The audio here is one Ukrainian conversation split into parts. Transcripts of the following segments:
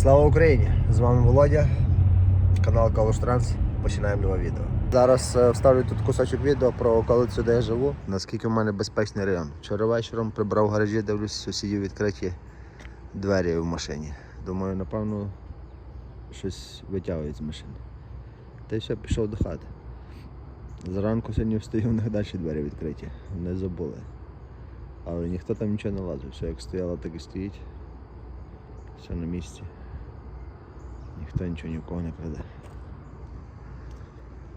Слава Україні! З вами Володя, канал Калуш Транс. Починаємо нове відео. Зараз е, вставлю тут кусочок відео про околицю, де я живу. Наскільки в мене безпечний район. Вчора вечором прибрав гаражі, дивлюсь, сусідів відкриті двері в машині. Думаю, напевно, щось витягують з машини. Та й все, пішов до хати. Зранку сьогодні встаю, в них далі двері відкриті. Не забули. Але ніхто там нічого не лазив. Все як стояло, так і стоїть. Все на місці. Ніхто нічого ні в кого не краде.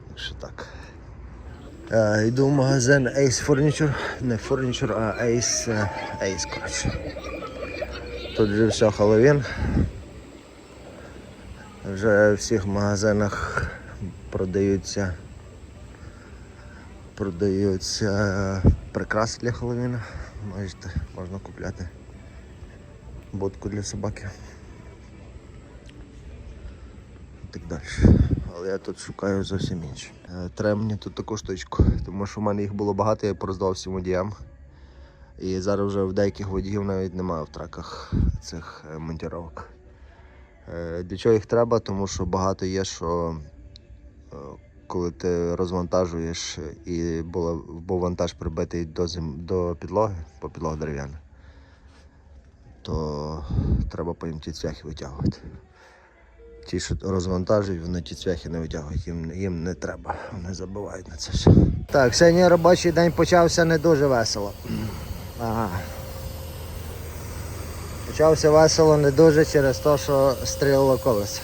Так що так. Е, йду в магазин Ace Furniture. Не Furniture, а Ace, е, Ace, коротше. Тут вже все Хеллоуін. Вже в всіх магазинах продаються продаються прикраси для Хеллоуіна. Можете, можна купляти будку для собаки. Так далі. Але я тут шукаю зовсім інше. Е, Треба мені тут таку штучку, тому що в мене їх було багато, я пороздав всім водіям. І зараз вже в деяких водіїв навіть немає в траках цих е, монтіровок. Е, Для чого їх треба? Тому що багато є, що коли ти розвантажуєш і був вантаж прибитий до, зем, до підлоги, по підлога дерев'яна, то треба потім ті цвяхи витягувати. Ті, що розвантажують, вони ті цвяхи не витягують, їм, їм не треба, вони забувають на це все. Так, сьогодні робочий день почався не дуже весело. Ага. Почався весело не дуже через те, що стрілило колесо.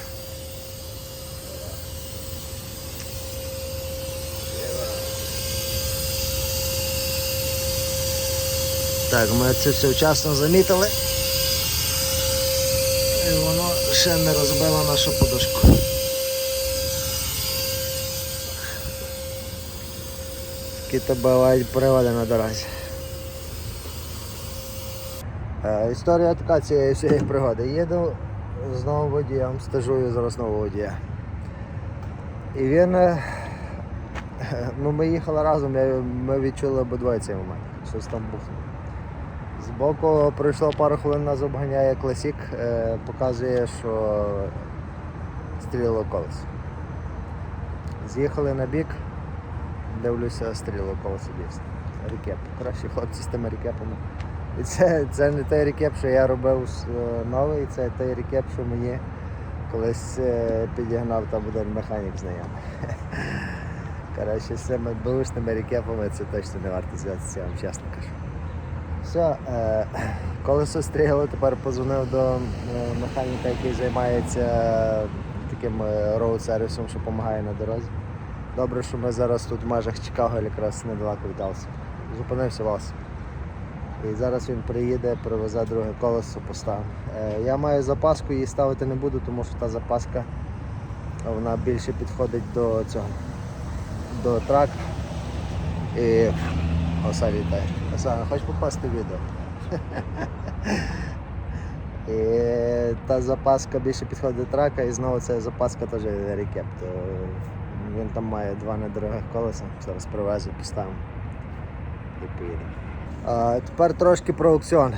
Так, ми це все вчасно замітили. Ще не розбило нашу подушку. Такі то бувають приводи на дорозі. Е, Історія така цієї всієї пригоди. Їду з новим водієм, стажую зараз нового водія. І він. е, Ну, ми їхали разом, ми відчули обидвоє цей момент. Щось там бухнуло. Збоку пройшло пару хвилин, нас обганяє класік, е, показує, що стрілило колесо. З'їхали на бік, дивлюся, стрілило колесо дійсно. Рікеп. Кращі хлопці з тими рікепами. І це, це не той рікеп, що я робив е, новий, це той рікеп, що мені колись е, підігнав там один механік знайомий. Коротше, з цими бушними рікепами це точно не варто зв'язатися, я вам чесно кажу. Все, е, колесо стріло, тепер позвонив до е, механіка, який займається таким роуд-сервісом, що допомагає на дорозі. Добре, що ми зараз тут в межах Чикаго якраз недалеко від Алси. Зупинився в Алсі. І зараз він приїде, привезе друге колесо, поставимо. Е, я маю запаску, її ставити не буду, тому що та запаска вона більше підходить до цього, до трак. І Оса вітає. Оса, хочеш попасти відео? І та запаска більше підходить до трака, і знову ця запаска теж рекеп. Він там має два недорогих колеса. Зараз привезу, поставимо і поїдемо. А, тепер трошки про аукціон.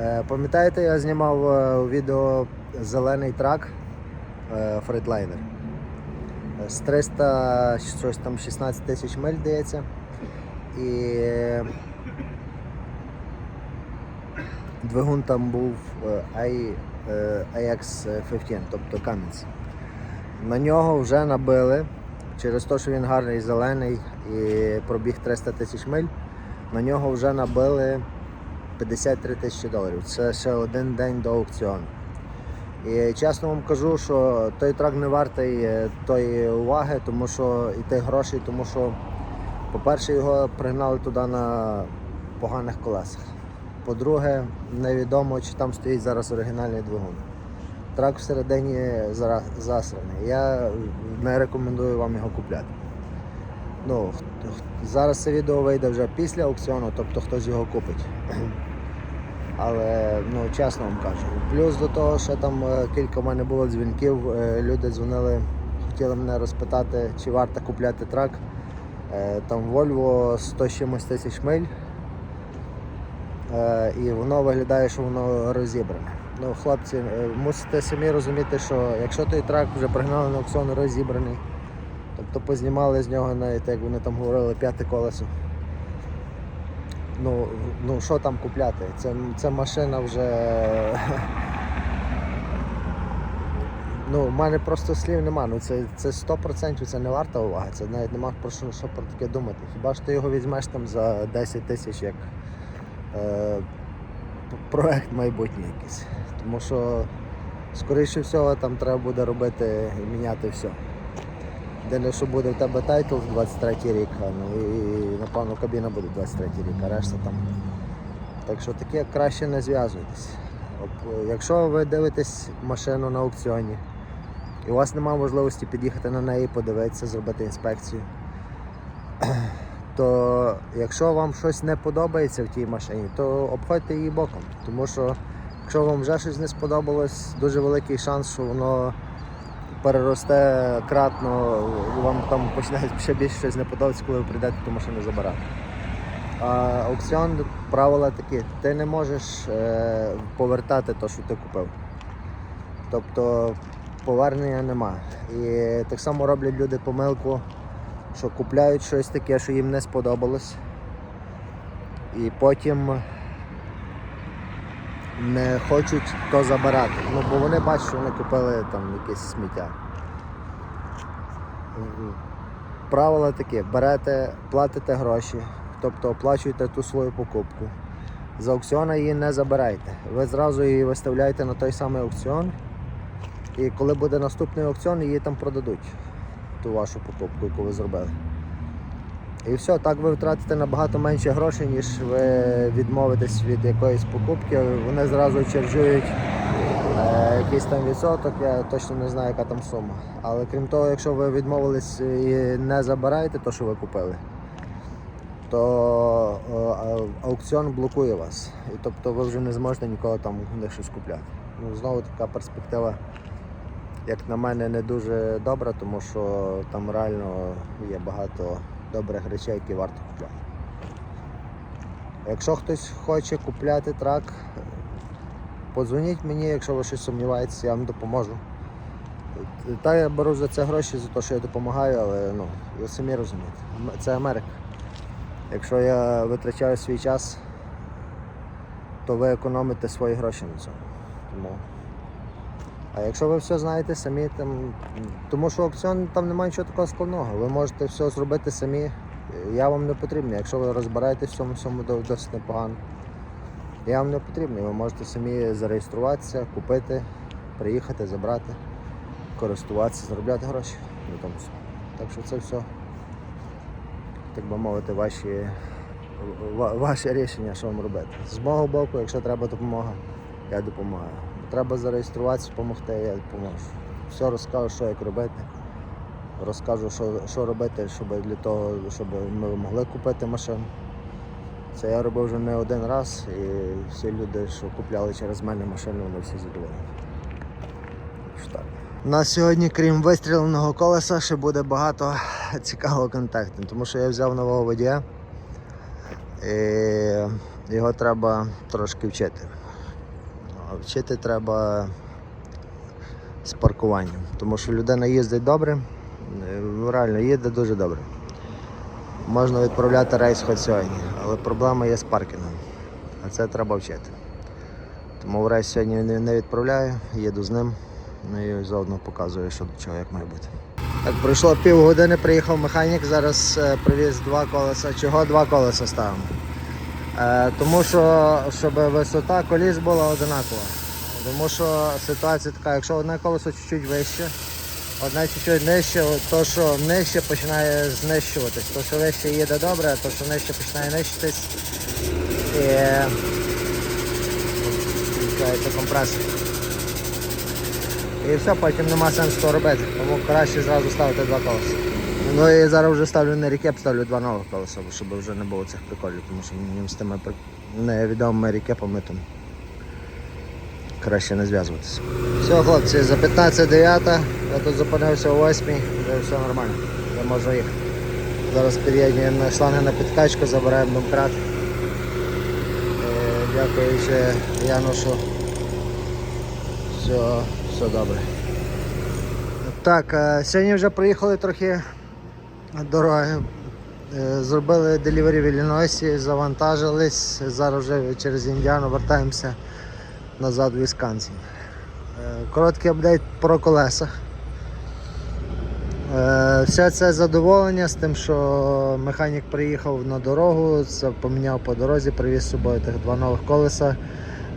Е, пам'ятаєте, я знімав е, у відео зелений трак Е, З 300 щось там 16 тисяч миль здається. І двигун там був е, е, AX15, тобто Cummins. На нього вже набили, через те, що він гарний зелений і пробіг 300 тисяч миль, на нього вже набили 53 тисячі доларів. Це ще один день до аукціону. І чесно вам кажу, що той трак не вартий е, тої уваги, тому що і тих грошей, тому що по-перше, його пригнали туди на поганих колесах. По-друге, невідомо, чи там стоїть зараз оригінальний двигун. Трак всередині засраний. Я не рекомендую вам його купляти. Ну, зараз це відео вийде вже після аукціону, тобто хтось його купить. Але ну, чесно вам кажу. Плюс до того, що там е, кілька в мене було дзвінків, е, люди дзвонили, хотіли мене розпитати, чи варто купляти трак. Е, Там Volvo 100 чимось тисяч миль. Е, І воно виглядає, що воно розібране. Ну, хлопці, е, мусите самі розуміти, що якщо той трак вже пригнали на аукціон розібраний, тобто познімали з нього навіть, як вони там говорили, п'яте колесо. Ну, ну що там купляти? Це, це машина вже. Ну, в мене просто слів нема. Ну це, це 100% це не варта уваги. Це навіть нема про що, що про таке думати. Хіба ж ти його візьмеш там за 10 тисяч як проект майбутній якийсь. Тому що, скоріше всього, там треба буде робити і міняти все. Єдине, що буде в тебе тайтл в 23 рік, ну і напевно кабіна буде 23 рік, а решта там. Так що таке краще не зв'язуйтесь. Якщо ви дивитесь машину на аукціоні і у вас немає можливості під'їхати на неї, подивитися, зробити інспекцію, то якщо вам щось не подобається в тій машині, то обходьте її боком. Тому що якщо вам вже щось не сподобалось, дуже великий шанс, що воно переросте кратно, вам там почне ще більше щось не подобається, коли ви прийдете ту машину забирати. А аукціон правила такі, ти не можеш е, повертати те, що ти купив. Тобто повернення нема. І так само роблять люди помилку, що купляють щось таке, що їм не сподобалось. І потім не хочуть то забирати. Ну, бо вони бачать, що вони купили там якесь сміття. Правила такі, берете, платите гроші, тобто оплачуєте ту свою покупку. З аукціону її не забирайте. Ви зразу її виставляєте на той самий аукціон. І коли буде наступний аукціон, її там продадуть, ту вашу покупку, яку ви зробили. І все, так ви втратите набагато менше грошей, ніж ви відмовитесь від якоїсь покупки. Вони зразу чержують е, якийсь там відсоток, я точно не знаю, яка там сума. Але крім того, якщо ви відмовились і не забираєте те, що ви купили, то е, аукціон блокує вас. І тобто ви вже не зможете нікого там них щось купляти. Ну, знову така перспектива, як на мене, не дуже добра, тому що там реально є багато добрих речей, які варто купляти. Якщо хтось хоче купляти трак, подзвоніть мені, якщо ви щось сумніваєтеся, я вам допоможу. Та я беру за це гроші, за те, що я допомагаю, але ну, ви самі розумієте, це Америка. Якщо я витрачаю свій час, то ви економите свої гроші на цьому. Тому... А якщо ви все знаєте самі, там, тому що аукціон там немає нічого такого складного. Ви можете все зробити самі. Я вам не потрібен. Якщо ви розбираєтесь в цьому всьому досить непогано. Я вам не потрібний. Ви можете самі зареєструватися, купити, приїхати, забрати, користуватися, заробляти гроші на тому. всьому. Так що це все, так би мовити, ваші, ваше рішення, що вам робити. З мого боку, якщо треба допомога, я допомагаю. Треба зареєструватися, допомогти, я допоможу. Все розкажу, що як робити. Розкажу, що, що робити, щоб для того, щоб ми могли купити машину. Це я робив вже не один раз, і всі люди, що купляли через мене машину, вони всі задоволені. Нас сьогодні, крім вистріленого колеса, ще буде багато цікавого контакту, тому що я взяв нового водія і його треба трошки вчити. Вчити треба з паркуванням, тому що людина їздить добре, е, реально їде дуже добре. Можна відправляти рейс хоч сьогодні, але проблема є з паркінгом. А це треба вчити. Тому в рейс сьогодні не, відправляю, їду з ним, ну і заодно показую, що до чого, як має бути. Так, пройшло півгодини, приїхав механік, зараз е, привіз два колеса. Чого два колеса ставимо? Е, тому що щоб висота коліс була одинакова. Тому що ситуація така, якщо одне колесо чуть-чуть вище, одне чуть-чуть нижче, то, що нижче починає знищуватись. То, що вище їде добре, то, що нижче починає нищитись. І компресор. І все, потім нема сенсу робити. Тому краще зразу ставити два колеса. Ну і зараз вже ставлю не рікеп, ставлю два нових колеса, щоб вже не було цих приколів, тому що мені з тими невідомими рікепами там краще не зв'язуватися. Все, хлопці, за 15.09, я тут зупинився о 8, вже все нормально, я можу їхати. Зараз під'єднуємо на шланги на підкачку, забираємо домкрат. Е, Дякуючи Янушу все, все добре. Так, е, сьогодні вже приїхали трохи дороги. Е, Зробили делівері в Іллінойсі, завантажились. Зараз вже через Індіану вертаємося назад в Вісконсин. Е, Короткий апдейт про колеса. Е, Все це задоволення з тим, що механік приїхав на дорогу, це поміняв по дорозі, привіз з собою тих два нових колеса.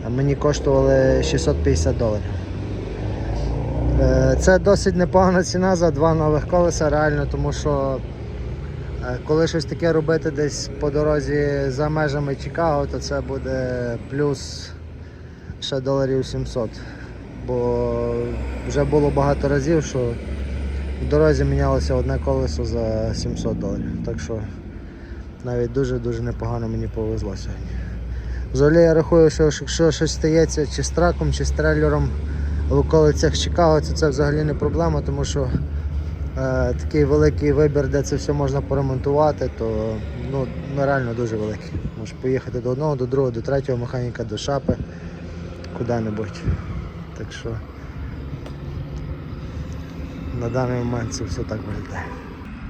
Мені коштували 650 доларів. Е, Це досить непогана ціна за два нових колеса, реально, тому що е, коли щось таке робити десь по дорозі за межами Чикаго, то це буде плюс ще доларів 700. Бо вже було багато разів, що в дорозі мінялося одне колесо за 700 доларів. Так що навіть дуже-дуже непогано мені повезло сьогодні. Взагалі я рахую, що якщо щось стається чи з траком, чи з трейлером в околицях Чикаго, то це взагалі не проблема, тому що е, такий великий вибір, де це все можна поремонтувати, то ну, ну, реально дуже великий. Можеш поїхати до одного, до другого, до третього механіка, до шапи, куди-небудь. Так що на даний момент це все так виглядає.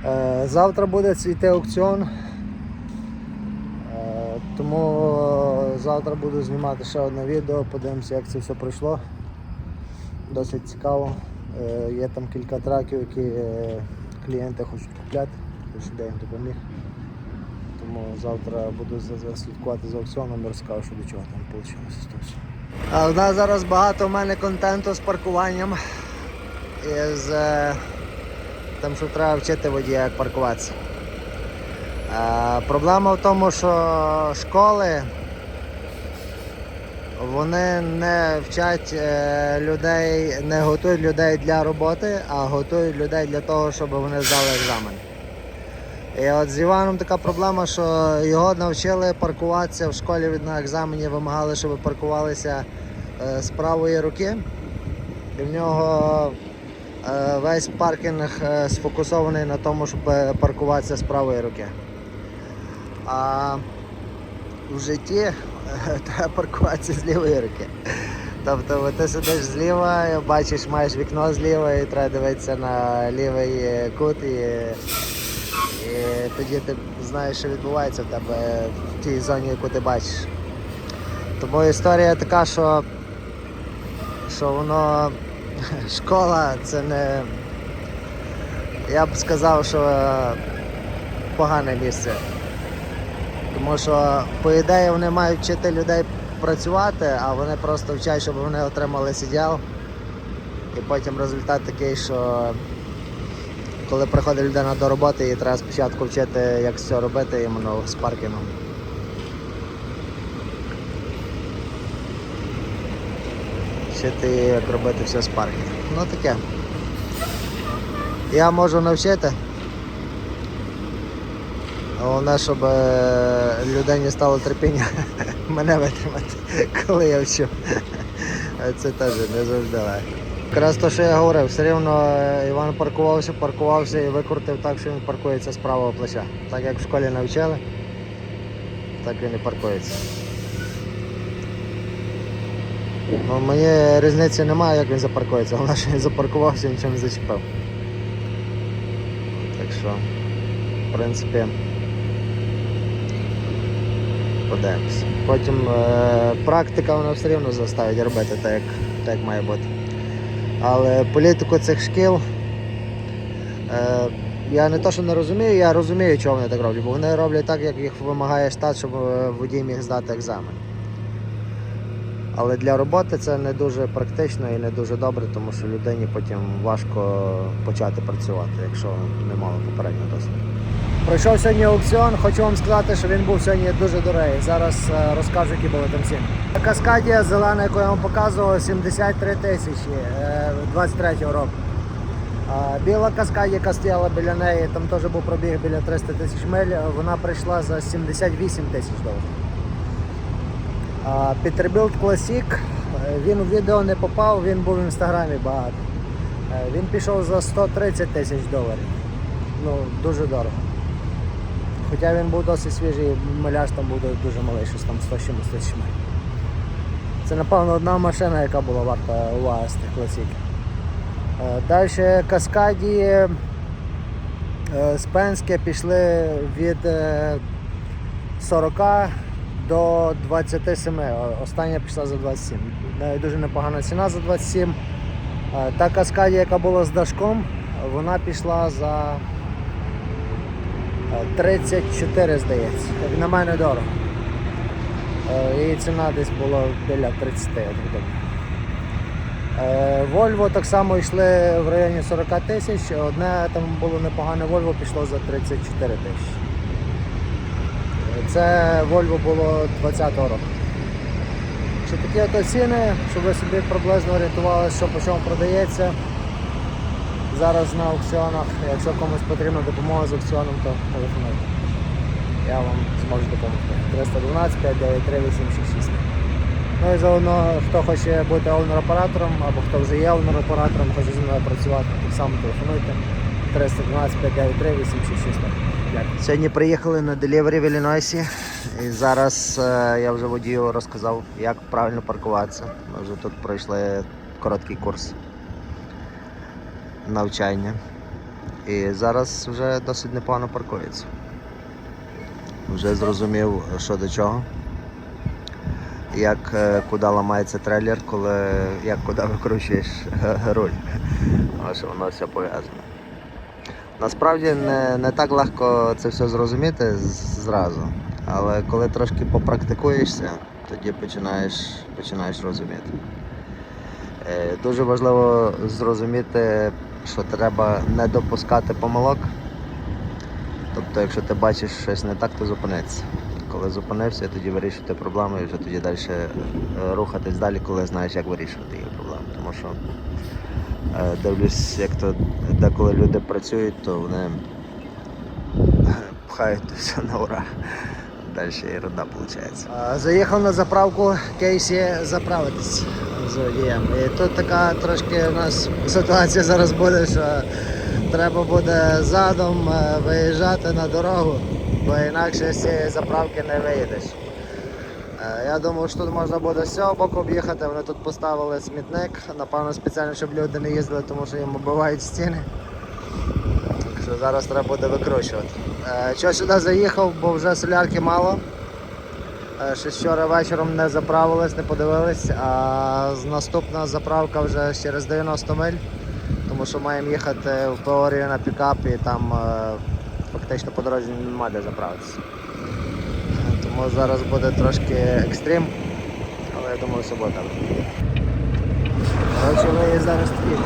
Е, завтра буде цвіти аукціон. Е, Тому е, завтра буду знімати ще одне відео, подивимося, як це все пройшло. Досить цікаво. Е, Є там кілька траків, які е, клієнти хочуть купляти, хочу де їм допоміг. Тому завтра буду слідкувати за аукціоном і розкажу, що до чого там вийшло. А в нас зараз багато в мене контенту з паркуванням. І з е, тим, що треба вчити водія, як паркуватися. Проблема в тому, що школи вони не вчать е, людей, не готують людей для роботи, а готують людей для того, щоб вони здали екзамен. І от з Іваном така проблема, що його навчили паркуватися в школі на екзамені, вимагали, щоб паркувалися е, з правої руки. І в нього е, весь паркінг сфокусований на тому, щоб паркуватися з правої руки. А в житті треба паркуватися з лівої руки. Тобто ти сидиш зліва, бачиш, маєш вікно зліва і треба дивитися на лівий кут і, і тоді ти знаєш, що відбувається в тебе в тій зоні, яку ти бачиш. Тому історія така, що, що воно школа це не. Я б сказав, що погане місце. Тому що, по ідеї, вони мають вчити людей працювати, а вони просто вчать, щоб вони отримали сиділ. І потім результат такий, що коли приходить людина до роботи, їй треба спочатку вчити, як все робити іменно з паркінгом. Вчити, як робити все з паркінгом. Ну таке. Я можу навчити. Головне, щоб е, людині стало терпіння мене витримати, коли я вчу. Це теж не завжди легко. Якраз те, що я говорив, все рівно е, Іван паркувався, паркувався і викрутив так, що він паркується з правого плеча. Так як в школі навчили, так він і паркується. Ну, мені різниці немає, як він запаркується, головне, що він запаркувався і нічого не зачепив. Так що, в принципі, подивимось. Потім е, практика вона все рівно заставить робити так, як, так, як має бути. Але політику цих шкіл е, я не то, що не розумію, я розумію, чого вони так роблять, бо вони роблять так, як їх вимагає штат, щоб е, водій міг здати екзамен. Але для роботи це не дуже практично і не дуже добре, тому що людині потім важко почати працювати, якщо не мало попереднього досвіду. Пройшов сьогодні аукціон, хочу вам сказати, що він був сьогодні дуже дорогий. Зараз е, розкажу, які були там ціни. Каскадія зелена, яку я вам показував, 73 тисячі е, 23-го року. Біла каскадія, яка стояла біля неї, там теж був пробіг біля 300 тисяч миль, вона прийшла за 78 тисяч доларів. Peterbilt Classic, е, він у відео не попав, він був в інстаграмі багато. Е, Він пішов за 130 тисяч доларів. Ну, дуже дорого. Хоча він був досить свіжий, миляж там був дуже малий, щось там 100 чимось тисяч. Це напевно одна машина, яка була варта уваги з тих класік. Далі каскаді е, з Пенське пішли від е, 40 до 27. Остання пішла за 27. Навіть дуже непогана ціна за 27. Е, Та каскаді, яка була з дашком, вона пішла за е, 34, здається. Як на мене дорого. Е, Її ціна десь була біля 30, я так думаю. Е, Volvo так само йшли в районі 40 тисяч. Одне там було непогане Volvo, пішло за 34 тисячі. Е, Це Volvo було 20-го року. Що такі ціни, щоб ви собі приблизно орієнтувалися, що по чому продається. Зараз на аукціонах, якщо комусь потрібна допомога з аукціоном, то телефонуйте. Я вам зможу допомогти. 312 593 866. Ну і заодно, хто хоче бути оунер-оператором або хто вже є оунер-оператором, хоче зі мною працювати, так само телефонуйте. 312 593 866. Дякую. Сьогодні приїхали на делівері в Іллінойсі. І зараз е, я вже водію розказав, як правильно паркуватися. Ми вже тут пройшли короткий курс навчання. І зараз вже досить непогано паркується. Вже зрозумів, що до чого як е, куди ламається трейлер, коли як куди викручуєш руль. Що воно все пов'язано. Насправді не, не так легко це все зрозуміти зразу. Але коли трошки попрактикуєшся, тоді починаєш, починаєш розуміти. Е, Дуже важливо зрозуміти, що треба не допускати помилок. Тобто, якщо ти бачиш щось не так, то зупинитися. Коли зупинився, тоді вирішувати проблеми і вже тоді далі е, рухатись далі, коли знаєш, як вирішувати їх проблеми. Тому що е, дивлюсь, як то деколи люди працюють, то вони пхають все на ура. Далі ерунда виходить. Заїхав на заправку Кейсі заправитись з водієм. І тут така трошки у нас ситуація зараз буде, що треба буде задом е, виїжджати на дорогу, бо інакше з цієї заправки не виїдеш. Е, Я думав, що тут можна буде з цього боку об'їхати. Вони тут поставили смітник, напевно, спеціально, щоб люди не їздили, тому що їм оббивають стіни. Що зараз треба буде викручувати. Е, Чого сюди заїхав, бо вже солярки мало. Е, Ще вчора вечором не заправились, не подивились, а наступна заправка вже через 90 миль, тому що маємо їхати в теорію на пікап і там е, фактично по дорозі немає де заправитися. Тому зараз буде трошки екстрим, але я думаю, добре. Коротше, ми зараз тут.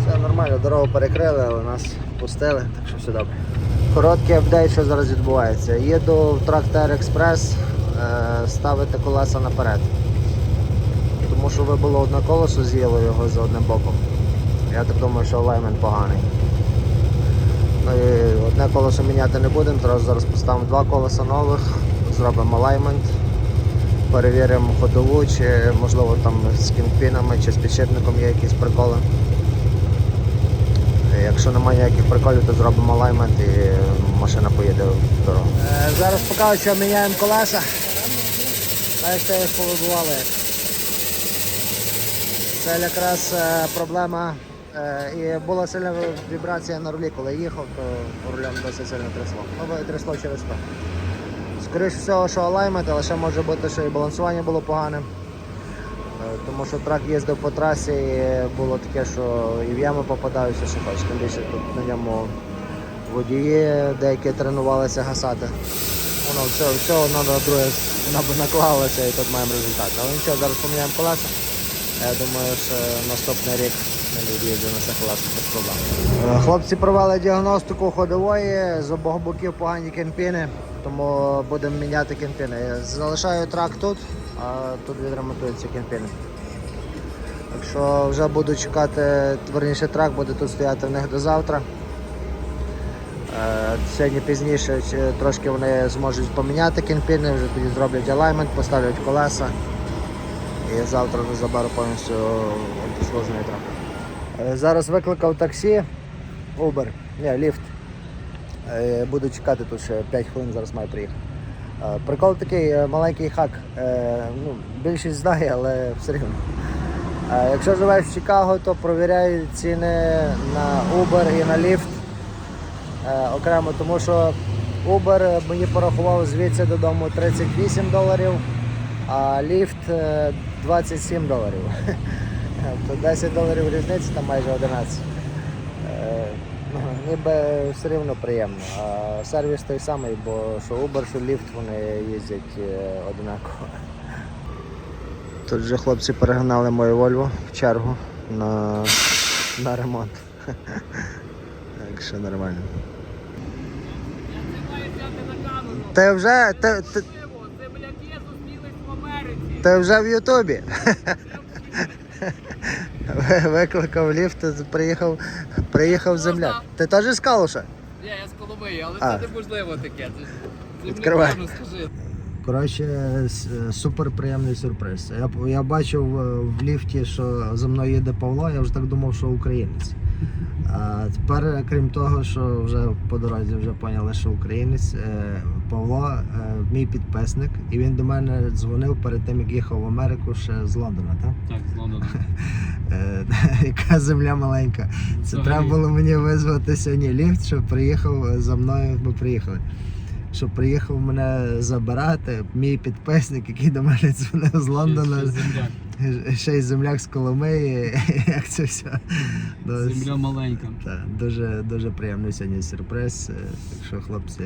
Все нормально, дорогу перекрили, але нас пустили, так що все добре. Короткий апдейт, що зараз відбувається. Їду в Трактор Експрес е, ставити колеса наперед. Тому що вибило одне колесо, з'їло його за одним боком. Я так думаю, що алаймент поганий. Ну і одне колесо міняти не будемо, зараз зараз поставимо два колеса нових, зробимо алаймент, перевіримо ходову, чи можливо там з кінпінами чи з підшипником є якісь приколи. Якщо немає ніяких приколів, то зробимо алаймент і машина поїде в дорогу. Зараз покажу, що міняємо колеса. Бачите, їх повибивали. Це якраз е, проблема. е, І була сильна вібрація на рулі, коли їхав, то рулем досить сильно трясло. Ну, трясло через то. Скоріше всього, що алаймент, але ще може бути, що і балансування було погане. Тому що трак їздив по трасі, і було таке, що і в ями попадаються, що хочеш. Тим більше тут на ньому водії деякі тренувалися гасати. Воно все, все одно на друге наклалося і тут маємо результат. Але нічого, зараз поміняємо колеса. Я думаю, що наступний рік від'їздимо на цих колесах без проблем. Е, Хлопці провели діагностику ходової, з обох боків погані кемпіни, тому будемо міняти кемпіни. Залишаю трак тут, а тут відремонтуються кемпіни. Так що вже буду чекати, верніше трак буде тут стояти в них до завтра. Е, Сьогодні пізніше трошки вони зможуть поміняти кінпіни, вже тоді зроблять алаймент, поставлять колеса. І завтра вже заберу повністю антислужний трак. Е, Зараз викликав таксі, Uber, ні, ліфт. Е, Буду чекати тут ще 5 хвилин, зараз має приїхати. Е, Прикол такий е, маленький хак. Е, Ну, більшість знає, але все рівно. Якщо живеш в Чикаго, то провіряй ціни на Uber і на е, окремо, тому що Uber мені порахував звідси додому 38 доларів, а е, 27 доларів. То 10 доларів різниці, там майже 11. Ніби все рівно приємно. А сервіс той самий, бо що Uber, що ліфт вони їздять е, одинаково. Тут вже хлопці перегнали мою Volvo в чергу на, на ремонт. Так що нормально. Ти вже, ти, ти, ти вже в Ютубі. Викликав ліфт, приїхав, приїхав земляк. Ти теж із Калуша? Ні, я з Коломиї, але А. це неможливо таке. Це ж Відкривай. скажи. Коротше, с- супер приємний сюрприз. Я, я бачив е, в ліфті, що за мною їде Павло, я вже так думав, що українець. А тепер, крім того, що вже по дорозі вже поняли, що українець, е, Павло е, мій підписник, і він до мене дзвонив перед тим, як їхав в Америку ще з Лондона, так? Так, з Лондона. Е, Яка земля маленька. Це Взагалі. треба було мені визвати сьогодні ліфт, щоб приїхав за мною, ми приїхали. Щоб приїхав мене забирати, мій підписник, який до мене дзвонив з Лондона, Ще й земляк з Коломиї. Як це все. Земля маленька. так, дуже, дуже приємний сьогодні сюрприз. Е, Так що, хлопці,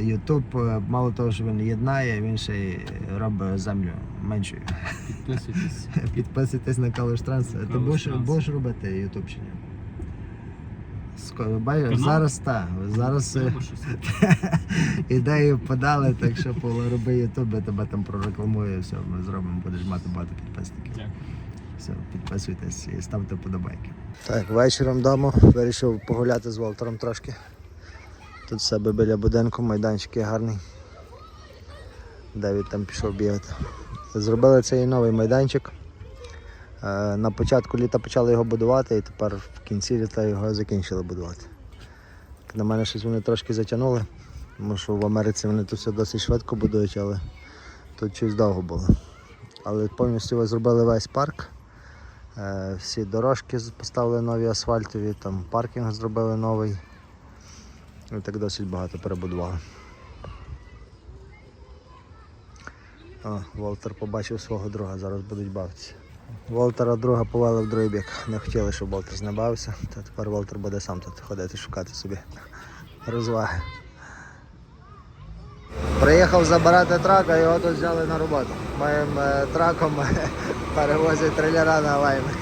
Ютуб, е, мало того, що він єднає, він ще й робить землю меншою. Підписуйтесь. Підписуйтесь на Калуш Транс. Ти будеш робити Ютуб чи ні? Зараз так. Зараз е, ідею подали, так що Павло, роби Ютуб, я тебе там прорекламую, все, ми зробимо, будеш мати багато підписників. Дякую. Все, підписуйтесь і ставте подобайки. Так, вечором вдома вирішив погуляти з Волтером трошки. Тут в себе біля будинку, майданчик є гарний. Девід там пішов бігати. Зробили цей новий майданчик. Е, На початку літа почали його будувати і тепер в кінці літа його закінчили будувати. На мене щось вони трошки затягнули, тому що в Америці вони тут все досить швидко будують, але тут щось довго було. Але повністю зробили весь парк. Е, Всі дорожки поставили нові асфальтові, там паркінг зробили новий. І так досить багато перебудували. О, Волтер побачив свого друга, зараз будуть бавитися. Волтера друга повели в другий бік. Не хотіли, щоб Волтер знебавився, то тепер Волтер буде сам тут ходити шукати собі розваги. Приїхав забирати трака, його тут взяли на роботу. Моїм е, траком перевозять трейлера на алаймент.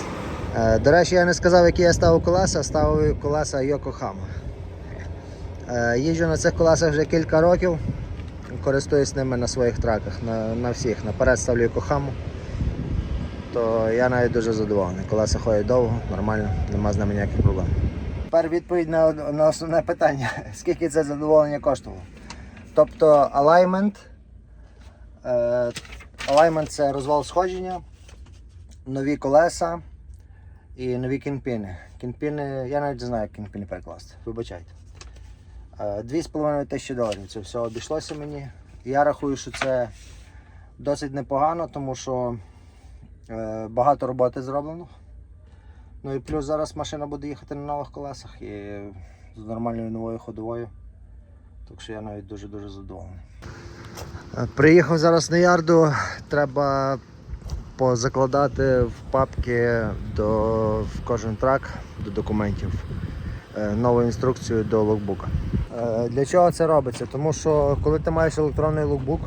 Е, до речі, я не сказав, які я ставив колеса, ставив колеса Yokohama. Е, їжджу на цих колесах вже кілька років, користуюсь ними на своїх траках, на, на всіх. Наперед ставлю Yokohama. То я навіть дуже задоволений. Колеса ходять довго, нормально, нема з ними ніяких проблем. Тепер відповідь на, на основне питання. Скільки це задоволення коштувало? Тобто алаймент. Е, алаймент це розвал сходження, нові колеса і нові кінпіни. Кінпіни, я навіть не знаю, як кінпіни перекласти. Вибачайте. Е, 2,5 тисячі доларів. Це все обійшлося мені. Я рахую, що це досить непогано, тому що е, багато роботи зроблено. Ну і плюс зараз машина буде їхати на нових колесах і з нормальною новою ходовою. Так що я навіть дуже-дуже задоволений. Приїхав зараз на ярду, треба позакладати в папки до, в кожен трак до документів е, нову інструкцію до локбука. Е, Для чого це робиться? Тому що коли ти маєш електронний локбук,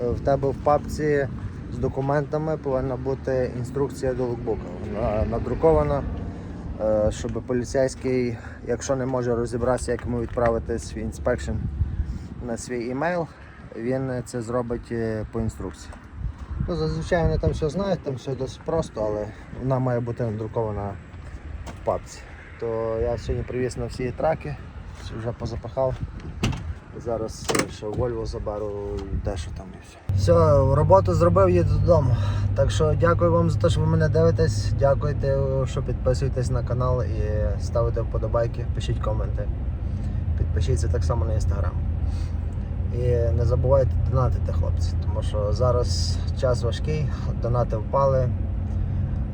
е, в тебе в папці з документами повинна бути інструкція до локбука. Вона надрукована, е, щоб поліцейський, якщо не може розібратися, як йому відправити свій інспекшн на свій імейл, він це зробить е, по інструкції. Ну, зазвичай вони там все знають, там все досить просто, але вона має бути надрукована в папці. То я сьогодні привіз на всі траки, вже позапахав. Зараз ще Вольво заберу дещо там і все. Все, роботу зробив, їду додому. Так що дякую вам за те, що ви мене дивитесь. Дякуйте, що підписуєтесь на канал і ставите вподобайки, пишіть коменти. Підпишіться так само на інстаграм. І не забувайте донатити, хлопці, тому що зараз час важкий, донати впали.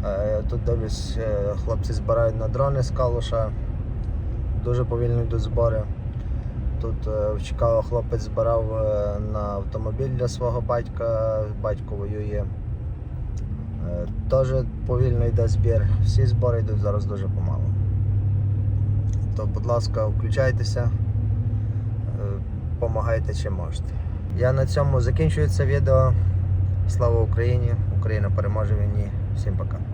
Е, Тут дивлюсь, е, хлопці збирають на дрони з калуша. Дуже повільно йдуть збори. Тут е, в Чикаго хлопець збирав е, на автомобіль для свого батька, батько воює. Е, Теж повільно йде збір. Всі збори йдуть зараз дуже помалу. То, будь ласка, включайтеся, допомагайте чим можете. Я на цьому закінчую це відео. Слава Україні! Україна переможе війні. Всім пока.